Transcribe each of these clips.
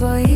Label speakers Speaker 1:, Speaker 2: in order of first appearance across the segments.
Speaker 1: toi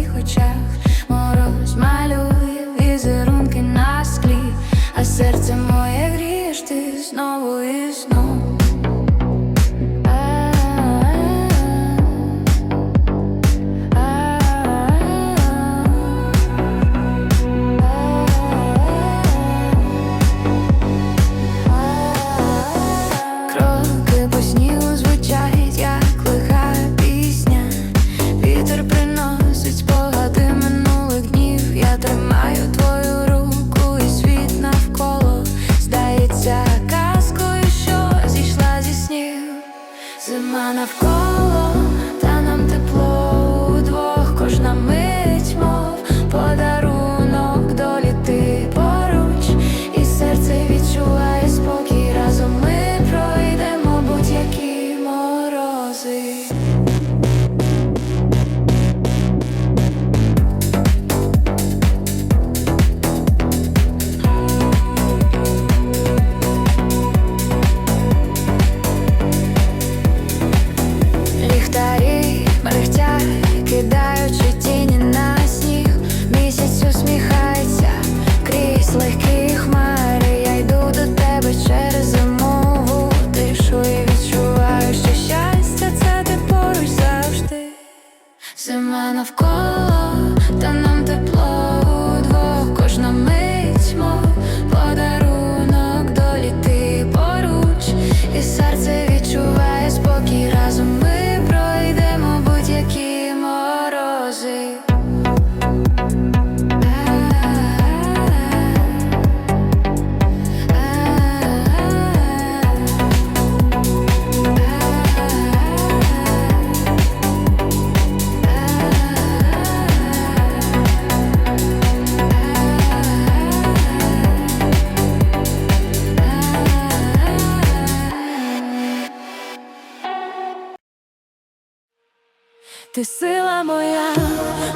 Speaker 1: poder. саме навколо, та нам тепло.
Speaker 2: Моя,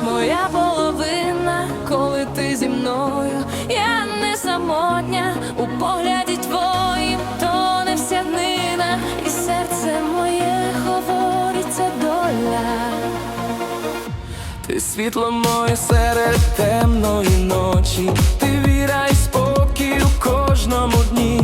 Speaker 2: моя половина, коли ти зі мною, я не самотня у погляді твоїм, то не вся днина, і серце моє говориться доля.
Speaker 3: Ти світло моє серед темної ночі, ти віра і спокій у кожному дні.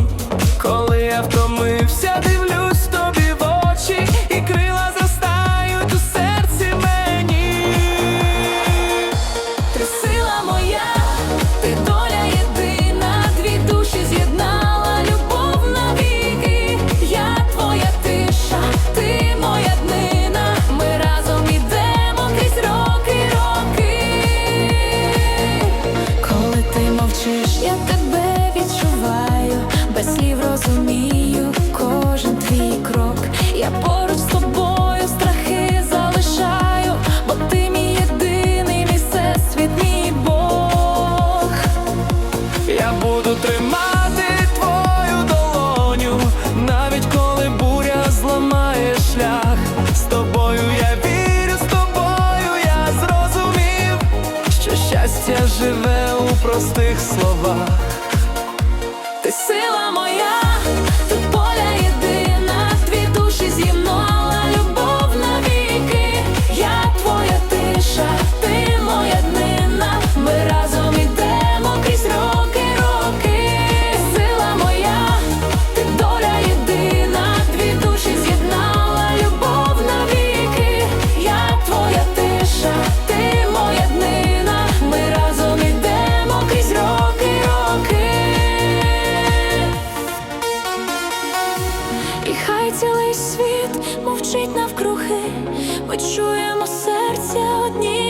Speaker 3: простих словах.
Speaker 2: світ мовчить навкруги, ми чуємо серця одні.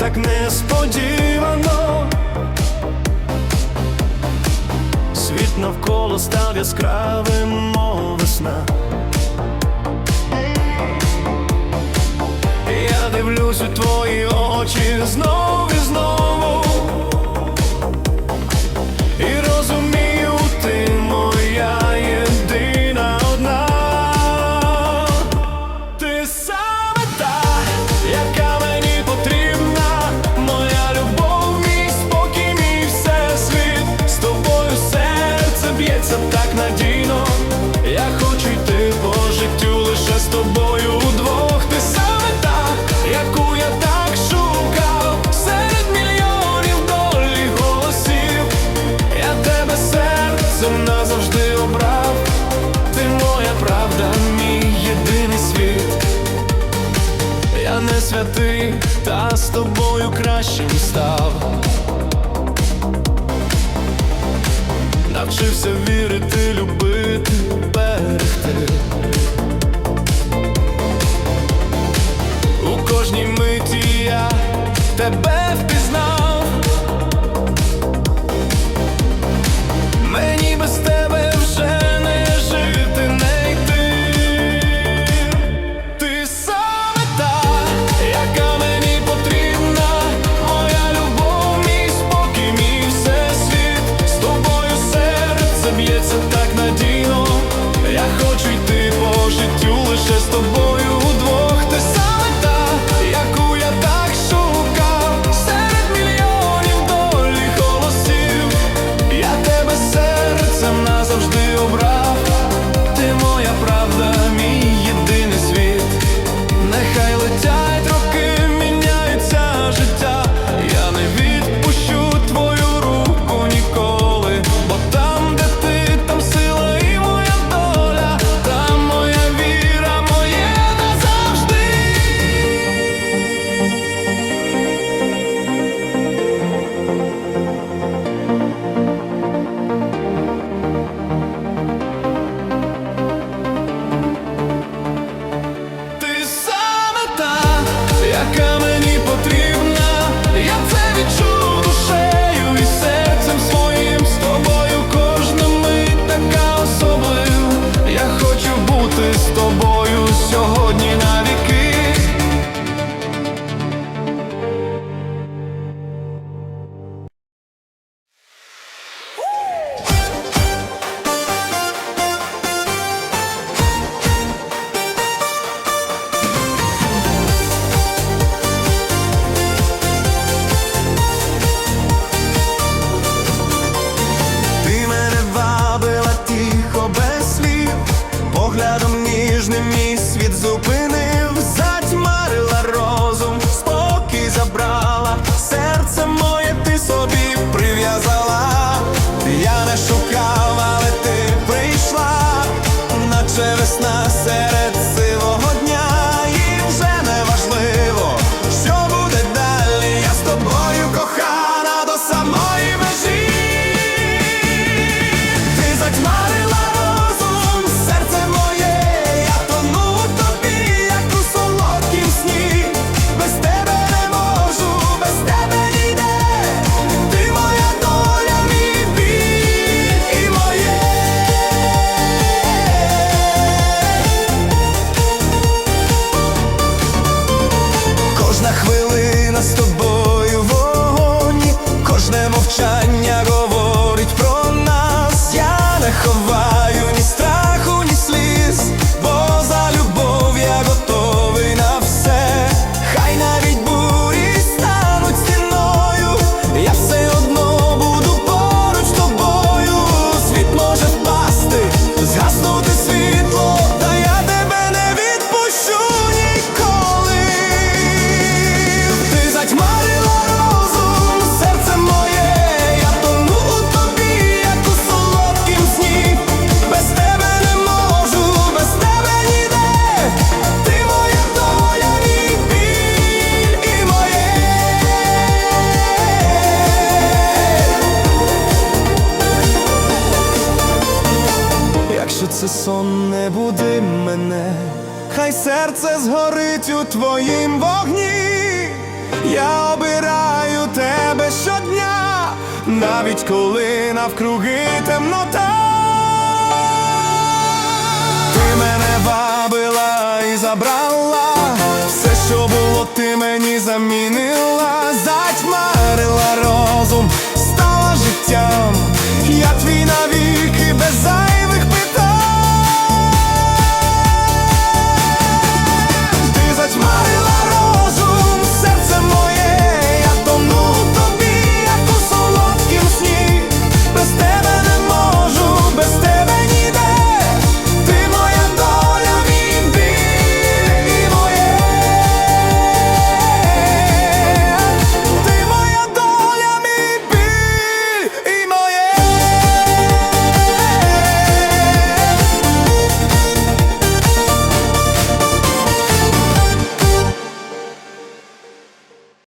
Speaker 3: так несподівано, світ навколо став яскравим, мов весна. Я дивлюсь у твої очі знов і знов. бути з тобою сьогодні. на Вже весна серед сон не буди мене, хай серце згорить у твоїм вогні, я обираю тебе щодня, навіть коли навкруги темнота, ти мене вабила і забрала, все, що було, ти мені замінила.